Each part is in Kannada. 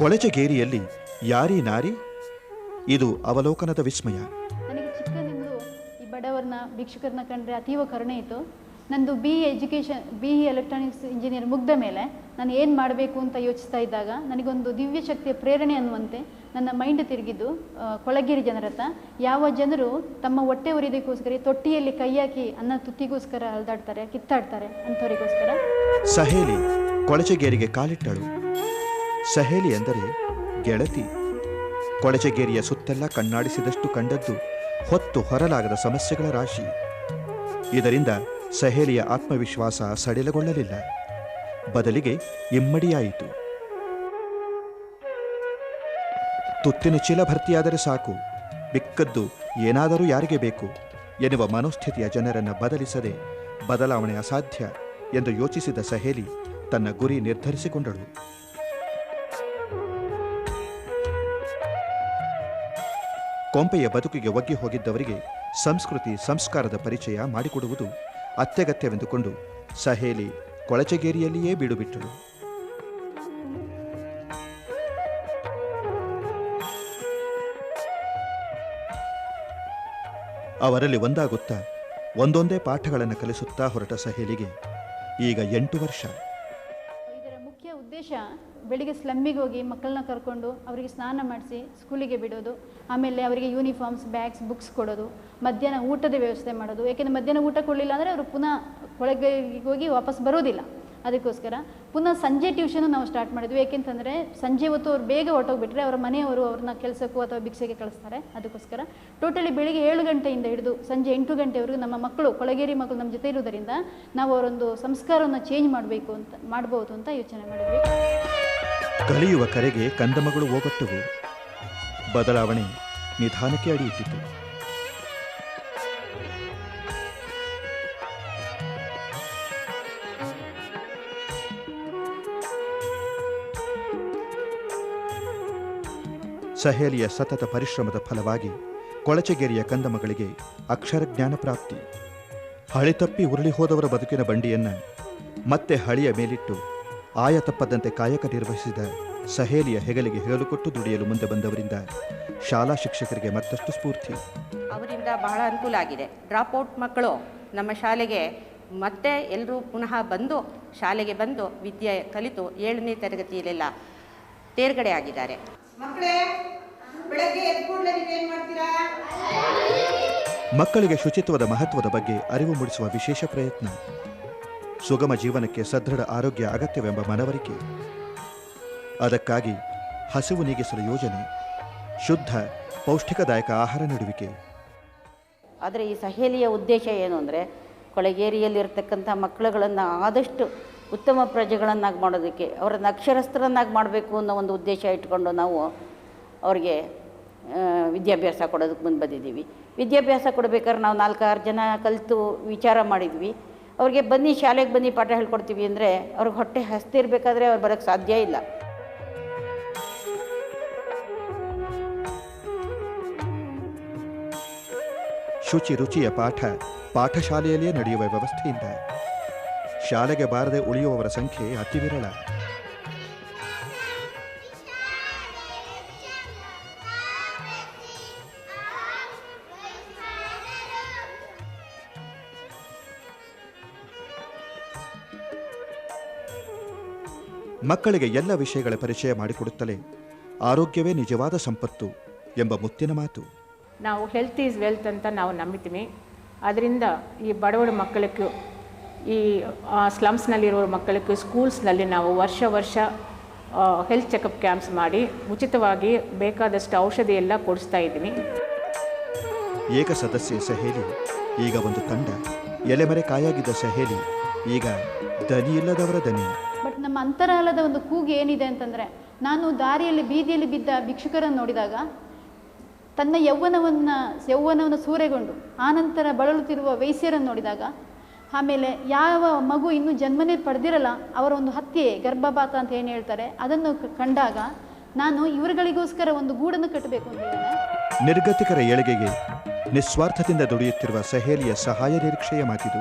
ಕೊಳಚೆಗೇರಿಯಲ್ಲಿ ಯಾರಿ ನಾರಿ? ಇದು ಅವಲೋಕನದ ವಿಸ್ಮಯ. ನನಗೆ ಚಿಕ್ಕನಿಂದಲೂ ಈ ಬಡವರನ್ನ ಭಿಕ್ಷುಕರನ್ನ ಕಂಡ್ರೆ ಅತೀವ ಕರುಣೆ ಇತ್ತು. ನಂದು B E education B E electronics engineer ಮುಗ್ದ ಮೇಲೆ ನಾನು ಏನು ಮಾಡಬೇಕು ಅಂತ ಯೋಚಿಸ್ತಾ ಇದ್ದಾಗ ನನಗೊಂದು ದಿವ್ಯ ಶಕ್ತಿಯ ಪ್ರೇರಣೆ ಅನ್ನುವಂತೆ ನನ್ನ ಮೈಂಡ್ ತಿರುಗಿದ್ದು ಕೊಳಗಿರಿ ಕೊಳಗೇರಿ ಜನರ ಯಾವ ಜನರು ತಮ್ಮ ಹೊಟ್ಟೆ ಉರಿದಕ್ಕೋಸ್ಕರ ತೊಟ್ಟಿಯಲ್ಲಿ ಕೈ ಹಾಕಿ ಅನ್ನ ತುತ್ತಿಗೋಸ್ಕರ ಅಲ್ದಾಡ್ತಾರೆ ಕಿತ್ತಾಡ್ತಾರೆ ಅಂಥವರಿಗೋಸ್ಕರ. ಸಹೇಲಿ ಕೊಳಚೆಗೇರಿಗೆ ಕಾಲಿಟ್ಟಳು. ಸಹೇಲಿ ಎಂದರೆ ಗೆಳತಿ. ಕೊಳಚೆಗೇರಿಯ ಸುತ್ತೆಲ್ಲ ಕಣ್ಣಾಡಿಸಿದಷ್ಟು ಕಂಡದ್ದು ಹೊತ್ತು ಹೊರಲಾಗದ ಸಮಸ್ಯೆಗಳ ರಾಶಿ. ಇದರಿಂದ ಸಹೇಲಿಯ ಆತ್ಮವಿಶ್ವಾಸ ಸಡಿಲಗೊಳ್ಳಲಿಲ್ಲ. ಬದಲಿಗೆ ಇಮ್ಮಡಿಯಾಯಿತು. ತುತ್ತಿನ ಚೀಲ ಭರ್ತಿಯಾದರೆ ಸಾಕು. ಬಿಕ್ಕದ್ದು ಏನಾದರೂ ಯಾರಿಗೆ ಬೇಕು? ಎನ್ನುವ ಮನೋಸ್ಥಿತಿಯ ಜನರನ್ನು ಬದಲಿಸದೆ ಬದಲಾವಣೆ ಅಸಾಧ್ಯ ಎಂದು ಯೋಚಿಸಿದ ಸಹೇಲಿ ತನ್ನ ಗುರಿ ನಿರ್ಧರಿಸಿಕೊಂಡಳು. ಕೊಂಪೆಯ ಬದುಕಿಗೆ ಒಗ್ಗಿ ಹೋಗಿದ್ದವರಿಗೆ ಸಂಸ್ಕೃತಿ, ಸಂಸ್ಕಾರದ ಪರಿಚಯ ಮಾಡಿಕೊಡುವುದು ಅತ್ಯಗತ್ಯವೆಂದುಕೊಂಡು ಸಹೇಲಿ ಕೊಳಚಗೇರಿಯಲ್ಲಿಯೇ ಬೀಡುಬಿಟ್ಟಳು. ಅವರಲ್ಲಿ ಒಂದಾಗುತ್ತಾ ಒಂದೊಂದೇ ಪಾಠಗಳನ್ನು ಕಲಿಸುತ್ತಾ ಹೊರಟ ಸಹೇಲಿಗೆ ಈಗ ಎಂಟು ವರ್ಷ. ಬೆಳಿಗ್ಗೆ ಸ್ಲಮ್ಮಿಗೆ ಹೋಗಿ ಮಕ್ಕಳನ್ನ ಕರ್ಕೊಂಡು ಅವರಿಗೆ ಸ್ನಾನ ಮಾಡಿಸಿ ಸ್ಕೂಲಿಗೆ ಬಿಡೋದು, ಆಮೇಲೆ ಅವರಿಗೆ ಯೂನಿಫಾರ್ಮ್ಸ್ ಬ್ಯಾಗ್ಸ್ ಬುಕ್ಸ್ ಕೊಡೋದು, ಮಧ್ಯಾಹ್ನ ಊಟದ ವ್ಯವಸ್ಥೆ ಮಾಡೋದು. ಏಕೆಂದರೆ ಮಧ್ಯಾಹ್ನ ಊಟ ಕೊಡಲಿಲ್ಲ ಅಂದರೆ ಅವರು ಪುನಃ ಒಳಗೆ ಹೋಗಿ ವಾಪಸ್ ಬರೋದಿಲ್ಲ. ಅದಕ್ಕೋಸ್ಕರ ಪುನಃ ಸಂಜೆ ಟ್ಯೂಷನು ನಾವು ಸ್ಟಾರ್ಟ್ ಮಾಡಿದ್ವಿ. ಏಕೆಂತಂದರೆ ಸಂಜೆ ಹೊತ್ತು ಅವ್ರು ಬೇಗ ಹೊರಟೋಗ್ಬಿಟ್ರೆ ಅವರ ಮನೆಯವರು ಅವ್ರನ್ನ ಕೆಲಸಕ್ಕೂ ಅಥವಾ ಭಿಕ್ಷೆಗೆ ಕಳಿಸ್ತಾರೆ. ಅದಕ್ಕೋಸ್ಕರ ಟೋಟಲಿ ಬೆಳಿಗ್ಗೆ ಏಳು ಗಂಟೆಯಿಂದ ಹಿಡಿದು ಸಂಜೆ ಎಂಟು ಗಂಟೆವರೆಗೂ ನಮ್ಮ ಮಕ್ಕಳು, ಕೊಳಗೇರಿ ಮಕ್ಕಳು ನಮ್ಮ ಜೊತೆ ಇರುವುದರಿಂದ ನಾವು ಅವರೊಂದು ಸಂಸ್ಕಾರವನ್ನು ಚೇಂಜ್ ಮಾಡಬೇಕು ಅಂತ, ಮಾಡ್ಬೋದು ಅಂತ ಯೋಚನೆ ಮಾಡಿದ್ವಿ. ಕಲಿಯುವ ಕರೆಗೆ ಕಂದಮಗಳು ಹೋಗೊಟ್ಟವು ಬದಲಾವಣೆ ನಿಧಾನಕ್ಕೆ ಅಡಿಯಿಟ್ಟಿತು ಸಹೇಲಿಯ ಸತತ ಪರಿಶ್ರಮದ ಫಲವಾಗಿ ಕೊಳಚೆಗೇರಿಯ ಕಂದಮಗಳಿಗೆ ಅಕ್ಷರ ಜ್ಞಾನ ಪ್ರಾಪ್ತಿ. ಹಳಿತಪ್ಪಿ ಉರುಳಿ ಹೋದವರ ಬದುಕಿನ ಬಂಡಿಯನ್ನ ಮತ್ತೆ ಹಳಿಯ ಮೇಲಿಟ್ಟು ಆಯ ತಪ್ಪದಂತೆ ಕಾಯಕ ನಿರ್ವಹಿಸಿದ ಸಹೇಲಿಯ ಹೆಗಲಿಗೆ ಹೆಗಲು ಕೊಟ್ಟು ದುಡಿಯಲು ಮುಂದೆ ಬಂದವರಿಂದ ಶಾಲಾ ಶಿಕ್ಷಕರಿಗೆ ಮತ್ತಷ್ಟು ಸ್ಫೂರ್ತಿ. ಅವರಿಂದ ಬಹಳ ಅನುಕೂಲ ಆಗಿದೆ. ಡ್ರಾಪ್ ಔಟ್ ಮಕ್ಕಳು ನಮ್ಮ ಶಾಲೆಗೆ ಮತ್ತೆ ಎಲ್ಲರೂ ಪುನಃ ಬಂದು ಶಾಲೆಗೆ ಬಂದು ವಿದ್ಯೆ ಕಲಿತು ಏಳನೇ ತರಗತಿಯಲ್ಲೆಲ್ಲ ತೇರ್ಗಡೆ ಆಗಿದ್ದಾರೆ. ಬೆಳಗ್ಗೆ ಎದ್ದ ಕೂಡಲೇ ನೀವೇನ್ ಮಾಡ್ತೀರಾ? ಮಕ್ಕಳಿಗೆ ಶುಚಿತ್ವದ ಮಹತ್ವದ ಬಗ್ಗೆ ಅರಿವು ಮೂಡಿಸುವ ವಿಶೇಷ ಪ್ರಯತ್ನ. ಸುಗಮ ಜೀವನಕ್ಕೆ ಸದೃಢ ಆರೋಗ್ಯ ಅಗತ್ಯವೆಂಬ ಮನವರಿಕೆ. ಅದಕ್ಕಾಗಿ ಹಸಿವು ನೀಗಿಸಲು ಯೋಜನೆ, ಶುದ್ಧ, ಪೌಷ್ಟಿಕದಾಯಕ ಆಹಾರ ನೀಡುವಿಕೆ. ಆದರೆ ಈ ಸಹೇಲಿಯ ಉದ್ದೇಶ ಏನು ಅಂದರೆ, ಕೊಳಗೇರಿಯಲ್ಲಿರ್ತಕ್ಕಂಥ ಮಕ್ಕಳುಗಳನ್ನು ಆದಷ್ಟು ಉತ್ತಮ ಪ್ರಜೆಗಳನ್ನಾಗಿ ಮಾಡೋದಕ್ಕೆ, ಅವರನ್ನು ಅಕ್ಷರಸ್ಥರನ್ನಾಗಿ ಮಾಡಬೇಕು ಅನ್ನೋ ಒಂದು ಉದ್ದೇಶ ಇಟ್ಕೊಂಡು ನಾವು ಅವರಿಗೆ ವಿದ್ಯಾಭ್ಯಾಸ ಕೊಡೋದಕ್ಕೆ ಮುಂದೆ ಬಂದಿದ್ದೀವಿ. ವಿದ್ಯಾಭ್ಯಾಸ ಕೊಡಬೇಕಾದ್ರೆ ನಾವು ನಾಲ್ಕಾರು ಜನ ಕಲಿತು ವಿಚಾರ ಮಾಡಿದ್ವಿ. ಅವ್ರಿಗೆ ಬನ್ನಿ, ಶಾಲೆಗೆ ಬನ್ನಿ ಪಾಠ ಹೇಳ್ಕೊಡ್ತೀವಿ ಅಂದರೆ ಅವ್ರಿಗೆ ಹೊಟ್ಟೆ ಹಸ್ತಿರ್ಬೇಕಾದ್ರೆ ಅವ್ರು ಬರೋಕ್ಕೆ ಸಾಧ್ಯ ಇಲ್ಲ. ಶುಚಿ ರುಚಿಯ ಪಾಠ ಪಾಠಶಾಲೆಯಲ್ಲಿಯೇ ನಡೆಯುವ ವ್ಯವಸ್ಥೆಯಿಂದ. ಶಾಲೆಗೆ ಬಾರದೆ ಉಳಿಯುವವರ ಸಂಖ್ಯೆ ಅತಿ ವಿರಳ ಮಕ್ಕಳಿಗೆ ಎಲ್ಲ ವಿಷಯಗಳ ಪರಿಚಯ ಮಾಡಿಕೊಡುತ್ತಲೇ ಆರೋಗ್ಯವೇ ನಿಜವಾದ ಸಂಪತ್ತು ಎಂಬ ಮುತ್ತಿನ ಮಾತು. ನಾವು ಹೆಲ್ತ್ ಈಸ್ ವೆಲ್ತ್ ಅಂತ ನಾವು ನಂಬಿತೀವಿ ಅದರಿಂದ ಈ ಬಡವಳ ಮಕ್ಕಳಿಗೂ ಈ ಸ್ಲಮ್ಸ್ನಲ್ಲಿರೋ ಮಕ್ಕಳಿಗೂ ಸ್ಕೂಲ್ಸ್ನಲ್ಲಿ ನಾವು ವರ್ಷ ವರ್ಷ ಹೆಲ್ತ್ ಚೆಕಪ್ ಕ್ಯಾಂಪ್ಸ್ ಮಾಡಿ ಉಚಿತವಾಗಿ ಬೇಕಾದಷ್ಟು ಔಷಧಿ ಎಲ್ಲ ಕೊಡಿಸ್ತಾ ಇದ್ದೀನಿ ಏಕ ಸದಸ್ಯ ಸಹೇಲಿ ಈಗ ಒಂದು ತಂಡ. ಎಲೆಮರೆ ಕಾಯಾಗಿದ್ದ ಸಹೇಲಿ ಈಗ ದನಿ ಇಲ್ಲದವರ ದನಿ. ಬಟ್ ನಮ್ಮ ಅಂತರಾಲದ ಒಂದು ಕೂಗು ಏನಿದೆ ಅಂತಂದರೆ ನಾನು ದಾರಿಯಲ್ಲಿ ಬೀದಿಯಲ್ಲಿ ಬಿದ್ದ ಭಿಕ್ಷುಕರನ್ನು ನೋಡಿದಾಗ ತನ್ನ ಯೌವನವನ್ನು ಯೌವನವನ್ನು ಸೂರೆಗೊಂಡು ಆನಂತರ ಬಳಲುತ್ತಿರುವ ವೈಸ್ಯರನ್ನು ನೋಡಿದಾಗ ಆಮೇಲೆ ಯಾವ ಮಗು ಇನ್ನೂ ಜನ್ಮನೇ ಪಡೆದಿರಲ್ಲ ಅವರ ಒಂದು ಹತ್ಯೆ ಗರ್ಭಪಾತ ಅಂತ ಏನು ಹೇಳ್ತಾರೆ ಅದನ್ನು ಕಂಡಾಗ ನಾನು ಇವರುಗಳಿಗೋಸ್ಕರ ಒಂದು ಗೂಡನ್ನು ಕಟ್ಟಬೇಕು ಅಂತ ಹೇಳಿದೆ. ನಿರ್ಗತಿಕರ ಏಳಿಗೆಗೆ ನಿಸ್ವಾರ್ಥದಿಂದ ದುಡಿಯುತ್ತಿರುವ ಸಹೇಲಿಯ ಸಹಾಯ ನಿರೀಕ್ಷೆಯ ಮಾತಿದು.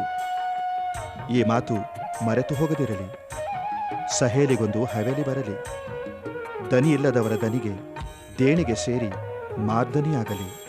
ಈ ಮಾತು ಮರೆತು ಹೋಗದಿರಲಿ. ಸಹೇಲಿಗೊಂದು ಹವೇಲಿ ಬರಲಿ. ದನಿ ಇಲ್ಲದವರ ದನಿಗೆ ದೇಣಿಗೆ ಸೇರಿ ಮಾರ್ದನಿಯಾಗಲಿ.